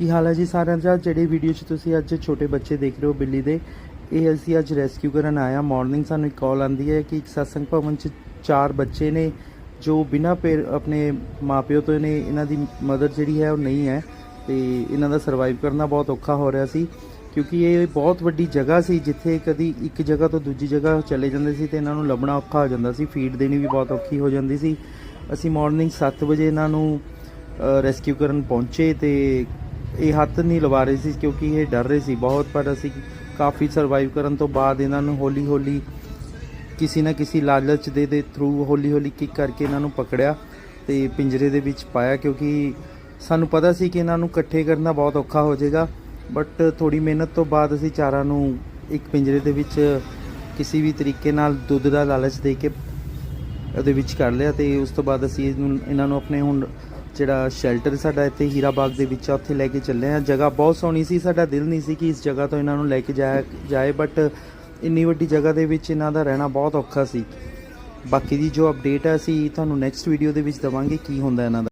ਕੀ ਹਾਲ ਹੈ ਜੀ ਸਾਰਿਆਂ ਦਾ? ਜਿਹੜੀ ਵੀਡੀਓ 'ਚ ਤੁਸੀਂ ਅੱਜ ਛੋਟੇ ਬੱਚੇ ਦੇਖ ਰਹੇ ਹੋ ਬਿੱਲੀ ਦੇ, ਇਹ ਅਸੀਂ ਅੱਜ ਰੈਸਕਿਊ ਕਰਨ ਆਇਆ ਮਾਰਨਿੰਗ ਸਾਨੂੰ ਇੱਕ ਕਾਲ ਆਂਦੀ ਹੈ ਕਿ ਇੱਕ ਸਤਸੰਗ ਭਵਨ 'ਚ ਚਾਰ ਬੱਚੇ ਨੇ, ਜੋ ਬਿਨਾਂ ਪੇਰ ਆਪਣੇ ਮਾਪਿਓ ਤੋਂ ਨੇ, ਇਹਨਾਂ ਦੀ ਮਦਰ ਜਿਹੜੀ ਹੈ ਉਹ ਨਹੀਂ ਹੈ ਤੇ ਇਹਨਾਂ ਦਾ ਸਰਵਾਈਵ ਕਰਨਾ ਬਹੁਤ ਔਖਾ ਹੋ ਰਿਹਾ ਸੀ, ਕਿਉਂਕਿ ਇਹ ਬਹੁਤ ਵੱਡੀ ਜਗ੍ਹਾ ਸੀ, ਜਿੱਥੇ ਕਦੀ ਇੱਕ ਜਗ੍ਹਾ ਤੋਂ ਦੂਜੀ ਜਗ੍ਹਾ ਚਲੇ ਜਾਂਦੇ ਸੀ ਤੇ ਇਹਨਾਂ ਨੂੰ ਲੱਭਣਾ ਔਖਾ ਹੋ ਜਾਂਦਾ ਸੀ ਫੀਡ ਦੇਣੀ ਵੀ ਬਹੁਤ ਔਖੀ ਹੋ ਜਾਂਦੀ ਸੀ। ਅਸੀਂ ਮਾਰਨਿੰਗ 7 ਵਜੇ ਇਹਨਾਂ ਨੂੰ ਰੈਸਕਿਊ ਕਰਨ ਪਹੁੰਚੇ ਤੇ ਇਹ ਹੱਥ ਨਹੀਂ ਲਵਾ ਰਹੇ ਸੀ ਕਿਉਂਕਿ ਇਹ ਡਰ ਰਹੇ ਸੀ ਬਹੁਤ, ਪਰ ਅਸੀਂ ਕਾਫੀ ਸਰਵਾਈਵ ਕਰਨ ਤੋਂ ਬਾਅਦ ਇਹਨਾਂ ਨੂੰ ਹੌਲੀ ਹੌਲੀ ਕਿਸੇ ਨਾ ਕਿਸੇ ਲਾਲਚ ਦੇ ਦੇ ਥਰੂ ਹੌਲੀ ਹੌਲੀ ਕਿੱਕ ਕਰਕੇ ਇਹਨਾਂ ਨੂੰ ਪਕੜਿਆ ਤੇ ਪਿੰਜਰੇ ਦੇ ਵਿੱਚ ਪਾਇਆ ਕਿਉਂਕਿ ਸਾਨੂੰ ਪਤਾ ਸੀ ਕਿ ਇਹਨਾਂ ਨੂੰ ਇਕੱਠੇ ਕਰਨਾ ਬਹੁਤ ਔਖਾ ਹੋ ਜਾਏਗਾ। ਬਟ ਥੋੜੀ ਮਿਹਨਤ ਤੋਂ ਬਾਅਦ ਅਸੀਂ ਚਾਰਾਂ ਨੂੰ ਇੱਕ ਪਿੰਜਰੇ ਦੇ ਵਿੱਚ ਕਿਸੇ ਵੀ ਤਰੀਕੇ ਨਾਲ ਦੁੱਧ ਦਾ ਲਾਲਚ ਦੇ ਕੇ ਉਹਦੇ ਵਿੱਚ ਕਰ ਲਿਆ ਤੇ ਉਸ ਤੋਂ ਬਾਅਦ ਅਸੀਂ ਇਹਨੂੰ, ਇਹਨਾਂ ਨੂੰ ਆਪਣੇ ਹੁਣ ਜਿਹੜਾ ਸ਼ੈਲਟਰ ਸਾਡਾ ਇੱਥੇ ਹੀਰਾ ਬਾਗ ਦੇ ਵਿੱਚ ਆ, ਉੱਥੇ ਲੈ ਕੇ ਚੱਲੇ ਆ ਜਗ੍ਹਾ ਬਹੁਤ ਸੋਹਣੀ ਸੀ, ਸਾਡਾ ਦਿਲ ਨਹੀਂ ਸੀ ਕਿ ਇਸ ਜਗ੍ਹਾ ਤੋਂ ਇਹਨਾਂ ਨੂੰ ਲੈ ਕੇ ਜਾਇਆ ਜਾਏ ਬਟ ਇੰਨੀ ਵੱਡੀ ਜਗ੍ਹਾ ਦੇ ਵਿੱਚ ਇਹਨਾਂ ਦਾ ਰਹਿਣਾ ਬਹੁਤ ਔਖਾ ਸੀ। ਬਾਕੀ ਦੀ ਜੋ ਅਪਡੇਟ ਹੈ ਅਸੀਂ ਤੁਹਾਨੂੰ ਨੈਕਸਟ ਵੀਡੀਓ ਦੇ ਵਿੱਚ ਦਵਾਂਗੇ ਕੀ ਹੁੰਦਾ ਇਹਨਾਂ ਦਾ।